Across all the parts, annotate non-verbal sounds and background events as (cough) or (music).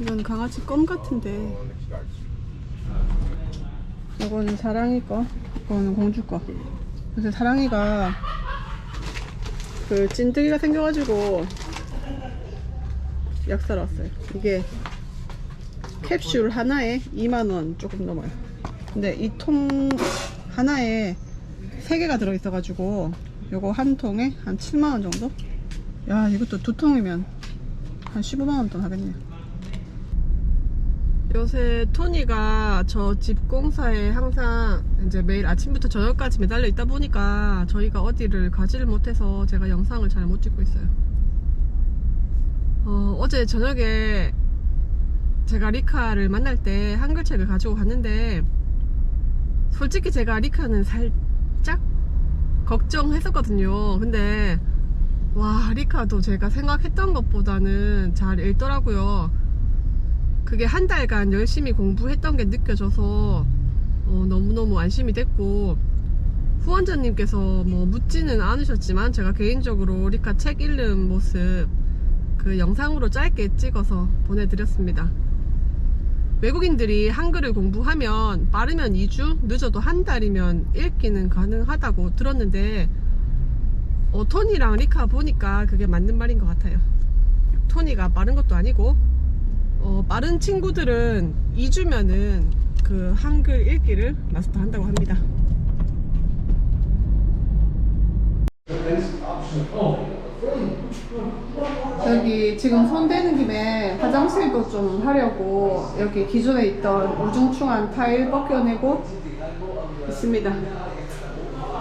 이건 강아지 껌 같은데. 이거는 사랑이 거, 이거는 공주 거. 그래서 사랑이가 그 찐득이가 생겨가지고 약 사러 왔어요. 이게 캡슐 하나에 2만원 조금 넘어요. 근데 이 통 하나에 3개가 들어있어가지고 요거 한 통에 한 7만원 정도? 야 이것도 두 통이면 한 15만원 돈 하겠네요. 요새 토니가 저 집 공사에 항상 이제 매일 아침부터 저녁까지 매달려 있다 보니까 저희가 어디를 가지를 못해서 제가 영상을 잘 못 찍고 있어요. 어, 어제 저녁에 제가 리카를 만날 때 한글책을 가지고 갔는데 솔직히 제가 리카는 살짝 걱정했었거든요. 근데 와 리카도 제가 생각했던 것보다는 잘 읽더라고요. 그게 한 달간 열심히 공부했던 게 느껴져서 어, 너무너무 안심이 됐고 후원자님께서 뭐 묻지는 않으셨지만 제가 개인적으로 리카 책 읽는 모습 그 영상으로 짧게 찍어서 보내드렸습니다. 외국인들이 한글을 공부하면 빠르면 2주, 늦어도 한 달이면 읽기는 가능하다고 들었는데 어, 토니랑 리카 보니까 그게 맞는 말인 것 같아요. 토니가 빠른 것도 아니고 어, 빠른 친구들은 2주면은 그 한글 읽기를 마스터 한다고 합니다. 여기 지금 손 대는 김에 화장실도 좀 하려고 여기 기존에 있던 우중충한 타일 벗겨내고 있습니다.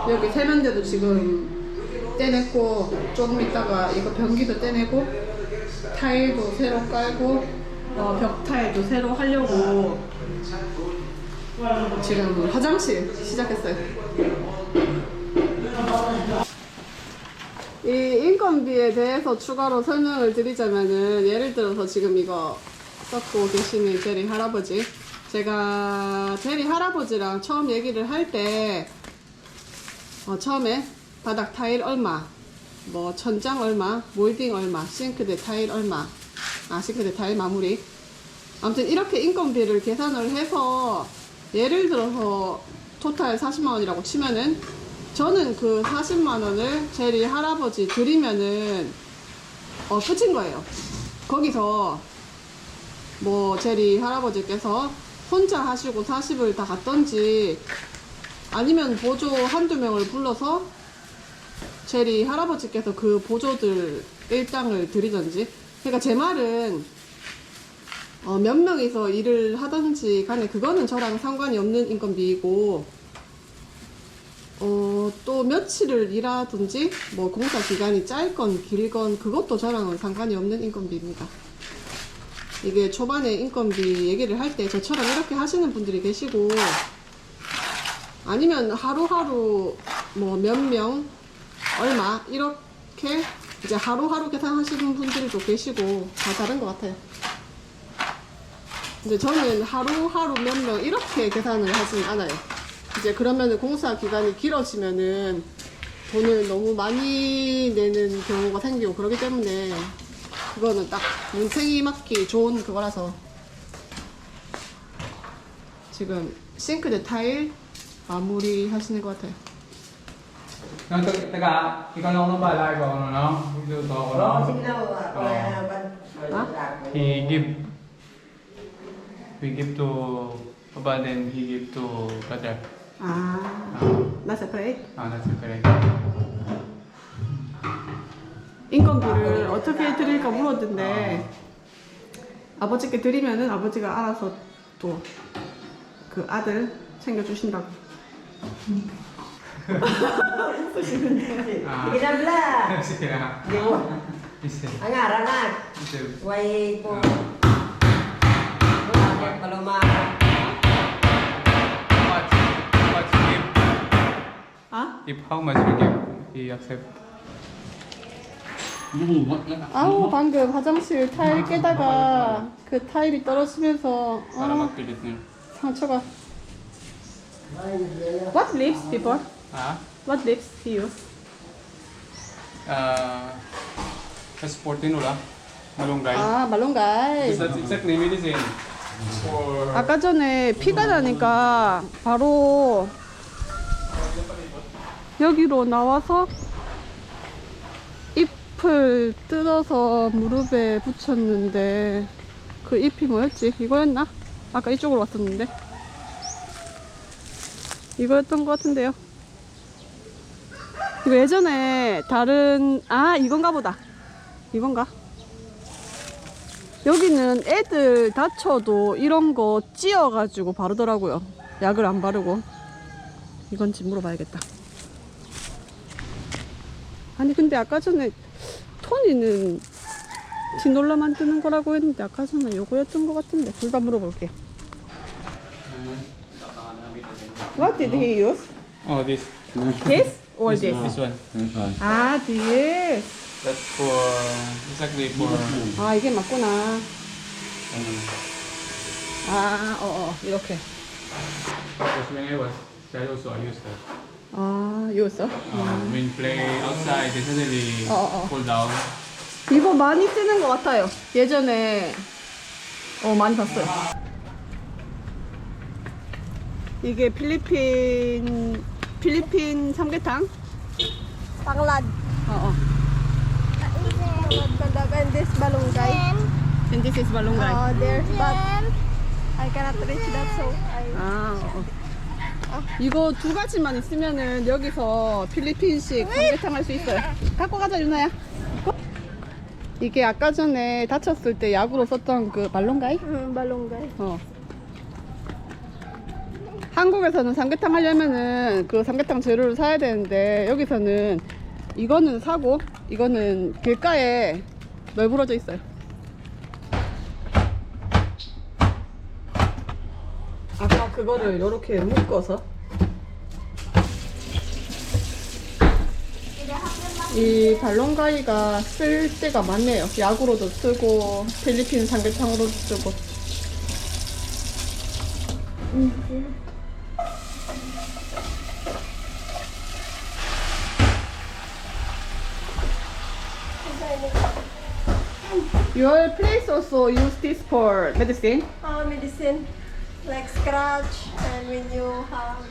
여기 세면대도 지금 떼냈고 조금 있다가 이거 변기도 떼내고 타일도 새로 깔고 어, 벽 타일도 새로 하려고 지금 화장실 시작했어요. 이 인건비에 대해서 추가로 설명을 드리자면은 예를 들어서 지금 이거 썼고 계시는 제리 할아버지 제가 제리 할아버지랑 처음 얘기를 할때 어, 처음에 바닥 타일 얼마 뭐 천장 얼마 몰딩 얼마 싱크대 타일 얼마 아 싱크대 타일 마무리 아무튼 이렇게 인건비를 계산을 해서 예를 들어서 토탈 40만 원이라고 치면은 저는 그 40만 원을 제리 할아버지 드리면은 어 끝인 거예요. 거기서 뭐 제리 할아버지께서 혼자 하시고 40을 다 갔던지 아니면 보조 한두 명을 불러서 제리 할아버지께서 그 보조들 일당을 드리던지 그러니까 제 말은 어, 몇 명이서 일을 하던지 간에 그거는 저랑 상관이 없는 인건비이고 어, 또 며칠을 일하든지 뭐 공사 기간이 짧건 길건 그것도 저랑은 상관이 없는 인건비입니다. 이게 초반에 인건비 얘기를 할 때 저처럼 이렇게 하시는 분들이 계시고 아니면 하루하루 뭐 몇 명 얼마 이렇게 이제 하루하루 계산하시는 분들도 계시고 다 다른 것 같아요. 이제 저는 하루하루 몇 명 이렇게 계산을 하진 않아요. 이제 그러면은 공사 기간이 길어지면은 돈을 너무 많이 내는 경우가 생기고 그러기 때문에 그거는 딱 문생이 맞기 좋은 그거라서 지금 싱크대 타일 마무리 하시는 것 같아요. Nó tức tất cả thì con ông nó bài lại của nó nó ví dụ to của Đó, nó chính đâu ạ? Ờ. Là bên- bên Hả? đạt của- he give we give to but then he give to brother 아, uh, that's great. uh, that's correct 인건비를 어떻게 드릴까 물었는데 아버지께 드리면은 아버지가 알아서 또 그 아들 챙겨주신다고. 웃 là Sige na. Điều Sige. Ang araw na Sige. Quay po. Wala ka paloma What what you give 아? if how much you give he accept 아우 방금 화장실 타일 깨다가 그 타일이 떨어지면서 아, 상처가. What lips before? Ah What lips he used? uh, that's 14 wala malunggay. 아 말론가이. It's not exactly medicine for 아까 전에 피가 나니까 바로 여기로 나와서 잎을 뜯어서 무릎에 붙였는데 그 잎이 뭐였지? 이거였나? 아까 이쪽으로 왔었는데 이거였던 것 같은데요 이거 예전에 다른 아 이건가 보다 이건가? 여기는 애들 다쳐도 이런 거 찧어 가지고 바르더라고요. 약을 안 바르고. 이건지 물어봐야겠다. 아니, 근데 아까 전에 토니는 디놀라 만드는 거라고 했는데 아까 전에 요거였던 것 같은데. 둘 다 물어볼게. What did he use? oh this This or this, this? one. 아, this. That's for exactly for 아, 이게 맞구나. 아, 어, 어, 이렇게. because when I was child also I used that. 아, 이거였어? Um, when play outside they suddenly Oh, oh, oh. fall down. 이거 많이 쓰는 것 같아요. 예전에 어 많이 봤어요. 이게 필리핀 필리핀 삼계탕. Tanglad. 어 어. And this balunggay. And this is balunggay. Uh, there's but I cannot reach that so I 아, 어, 어. 이거 두 가지만 있으면은 여기서 필리핀식 삼계탕 할 수 있어요. 갖고 가자 유나야. 이게 아까 전에 다쳤을 때 약으로 썼던 그 말론가이? mm, balunggay. 어. 한국에서는 삼계탕 하려면은 그 삼계탕 재료를 사야 되는데 여기서는 이거는 사고 이거는 길가에 널브러져 있어요. 아까 그거를 이렇게 묶어서 이 발롱가이가 쓸 때가 많네요. 약으로도 쓰고 필리핀 삼계탕으로도 쓰고. Your place also use this for medicine? Uh, medicine like scratch and when you have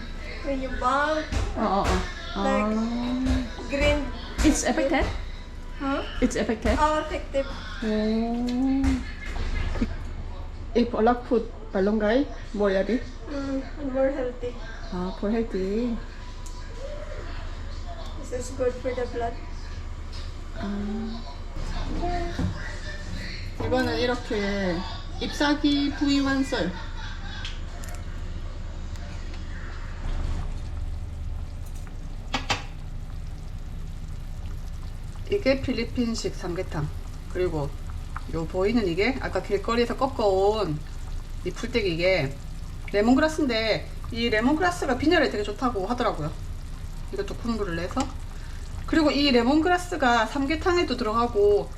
when you bump 어, 어, 어. Like- 아. green It's effective? huh? It's effective? Oh, effective. 오. If alak put balonggay, more yari? Mm, and more healthy. 아, for healthy. This is good for the blood. 이거는 이렇게 잎사귀 부위만 써요. 이게 필리핀식 삼계탕. 그리고 요 보이는 이게 아까 길거리에서 꺾어온 이 풀떼기 이게 레몬그라스인데 이 레몬그라스가 빈혈에 되게 좋다고 하더라고요. 이것도 국물을 내서 그리고 이 레몬그라스가 삼계탕에도 들어가고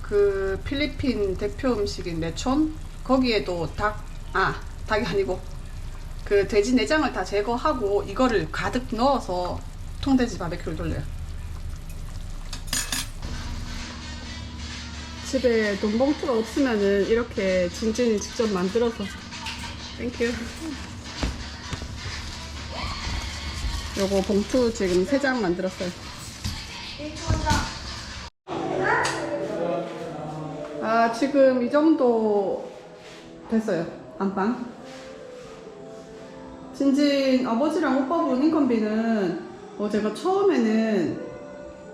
그 필리핀 대표 음식인 레촌 거기에도 닭, 아 닭이 아니고 그 돼지 내장을 다 제거하고 이거를 가득 넣어서 통돼지 바베큐를 돌려요. 집에 돈봉투가 없으면은 이렇게 진진이 직접 만들어서 땡큐. 요거 봉투 지금 3장 만들었어요. 아, 지금 이 정도 됐어요. 안방. 진진 아버지랑 오빠분 인건비는 어, 제가 처음에는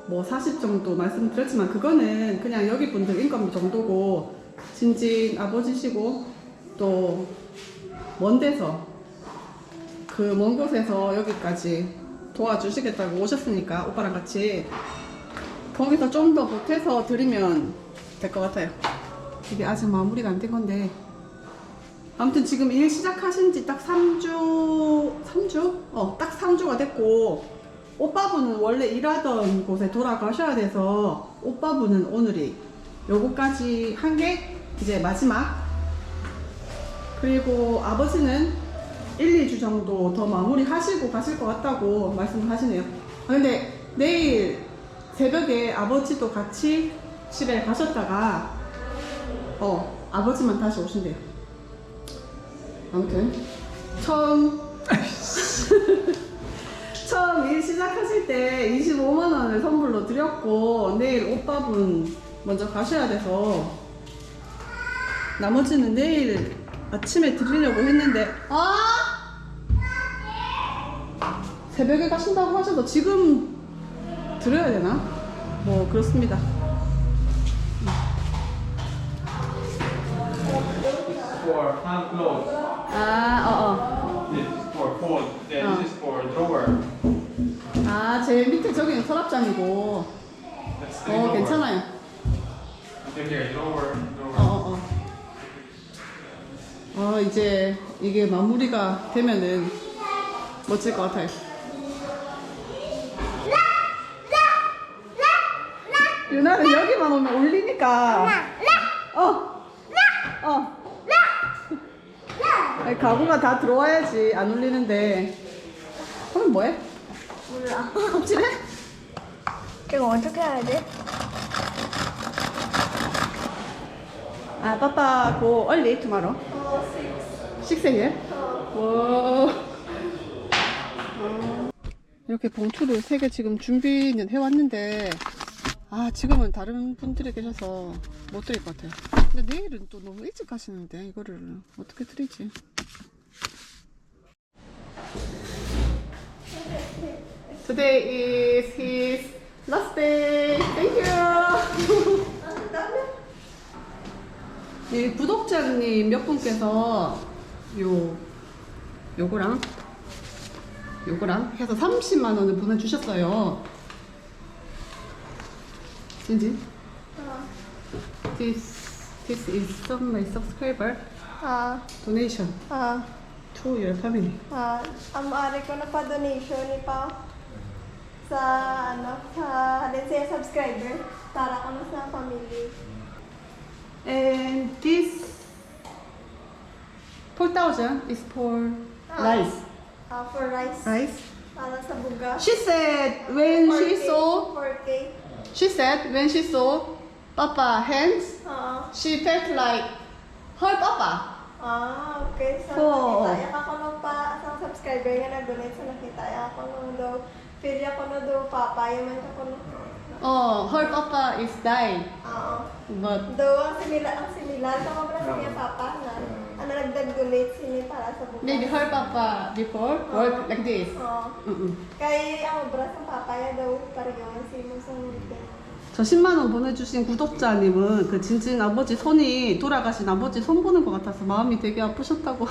뭐 40 정도 말씀드렸지만 그거는 그냥 여기 분들 인건비 정도고 진진 아버지시고 또 먼 데서 그 먼 곳에서 여기까지 도와주시겠다고 오셨으니까 오빠랑 같이 거기서 좀 더 보태서 드리면 될 것 같아요. 이게 아직 마무리가 안 된 건데. 아무튼 지금 일 시작하신 지 딱 3주, 3주? 어, 딱 3주가 됐고, 오빠분은 원래 일하던 곳에 돌아가셔야 돼서, 오빠분은 오늘이 요거까지 한 게 이제 마지막. 그리고 아버지는 1, 2주 정도 더 마무리 하시고 가실 것 같다고 말씀을 하시네요. 아, 근데 내일 새벽에 아버지도 같이 집에 가셨다가 어, 아버지만 다시 오신대요. 아무튼 처음 (laughs) 처음 일 시작하실 때 25만 원을 선물로 드렸고 내일 오빠분 먼저 가셔야 돼서 나머지는 내일 아침에 드리려고 했는데 아 새벽에 가신다고 하셔서 지금 드려야 되나? 뭐 그렇습니다. 아, 어, 어. Oh. drawer. 아, 제일 밑에 저기는 서랍장이고. 어. 괜찮아요. 어, 어, 어. 어, 이제 이게 마무리가 되면은 멋질 것 같아요. 유나는 여기만 오면 올리니까. 어. 어. 아니, 가구가 다 들어와야지 안 울리는데. 그럼 뭐해? 몰라. (laughs) 톱질해? 이거 어떻게 해야 돼? 아, 빠빠 go early tomorrow. 어, 6. 6 a.m. 와. 이렇게 봉투를 세 개 지금 준비는 해왔는데, 아, 지금은 다른 분들이 계셔서 못 드릴 것 같아요. 근데 내일은 또 너무 일찍 가시는데, 이거를 어떻게 드리지? Today is his last day. Thank you. 이 구독자님 몇 분께서 요 요거랑 요거랑 해서 30만 원을 보내주셨어요. 진진? This this is from my subscriber Ah, donation ah, to your family. ah. Ang maaari ko na pa-donation ni pa sa, ano, sa halin sa subscriber para kami sa family. And this 4,000 is for rice. Ah, for rice. Rice. Para sa buga. She said when she 4K, saw 4K. She said when she saw Papa hands Oo. she felt like her Papa. Ah, okay. So, Oo. nakita ako nung pa, sa subscriber nga nag-donate sa nakita ako nung daw, feel ako na daw papa, yung man ako nung, Oh, her Papa is died, oo. but Daw, ang simila, ang similar, sa mga sa niya papa na, ano nagdag-donate sini para sa bukas. maybe her Papa before work like this. Oo. Mm-mm. Kay ang obra sa papa ya daw, pareho si mo sa. 저 10만 원 보내주신 구독자님은 그 진진 아버지 손이 돌아가신 아버지 손 보는 것 같아서 마음이 되게 아프셨다고.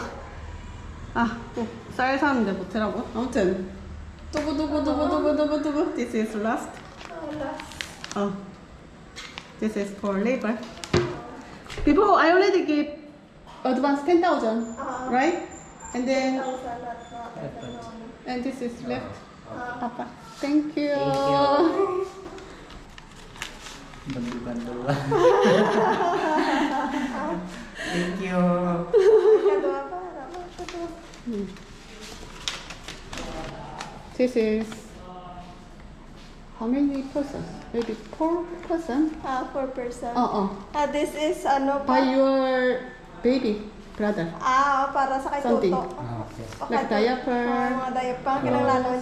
아, 꼭쌀 사는데 보태라고. 아무튼 두고. This is last. Oh, this is for labor. Before I already give advance 10,000, Ah. right? And then Ang salat na. and this is left. Ah. Papa, thank you. Bantu-bantu. Thank you. (laughs) Kadua (laughs) pa, This is how many persons? Maybe four person. Ah, four person. Uh uh. Ah, this is ano By your baby brother. Ah, para sa kay Something. Tuto. Ah, okay. Like diaper. Ah, mga diaper. Ang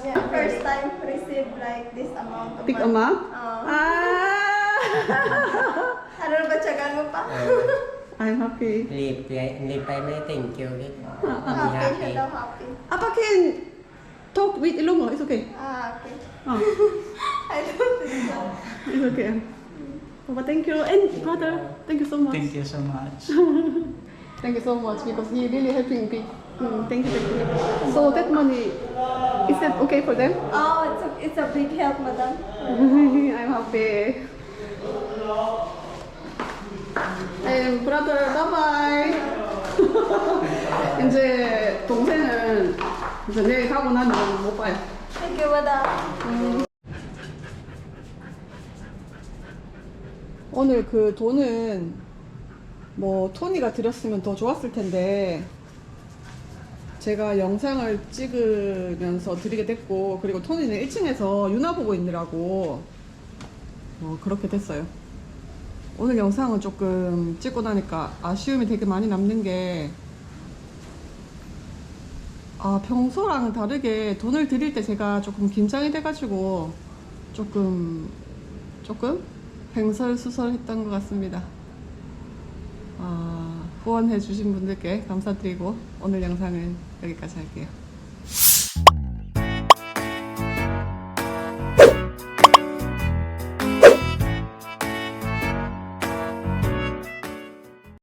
niya. Oh. First time receive like this amount of Big amount? Oo. Ah! ah. (laughs) ano na ba tiyagan mo pa? Oh. I'm happy. Hindi pa may thank you ulit. Happy. Ah, ah. Happy siya daw, happy. Apa can talk with Ilonggo, oh, it's okay. Ah, okay. Oh. (laughs) I don't think so. It's okay. Papa, thank you. And brother, thank you so much. Thank you so much. (laughs) Thank you so much because he really helping me. Mm, thank you, thank you. So that money, is that okay for them? Oh, it's a, it's a big help, madam. I'm happy. And brother, bye bye. 이제 동생은 이제 내일 가고 나면 못 봐요. Thank you, madam. 오늘 그 돈은 뭐 토니가 드렸으면 더 좋았을 텐데 제가 영상을 찍으면서 드리게 됐고 그리고 토니는 1층에서 유나 보고 있느라고 뭐 그렇게 됐어요. 오늘 영상은 조금 찍고 나니까 아쉬움이 되게 많이 남는 게 아, 평소랑 다르게 돈을 드릴 때 제가 조금 긴장이 돼가지고 조금 조금 횡설수설했던 것 같습니다. 아, 후원해 주신 분들께 감사드리고 오늘 영상은 여기까지 할게요.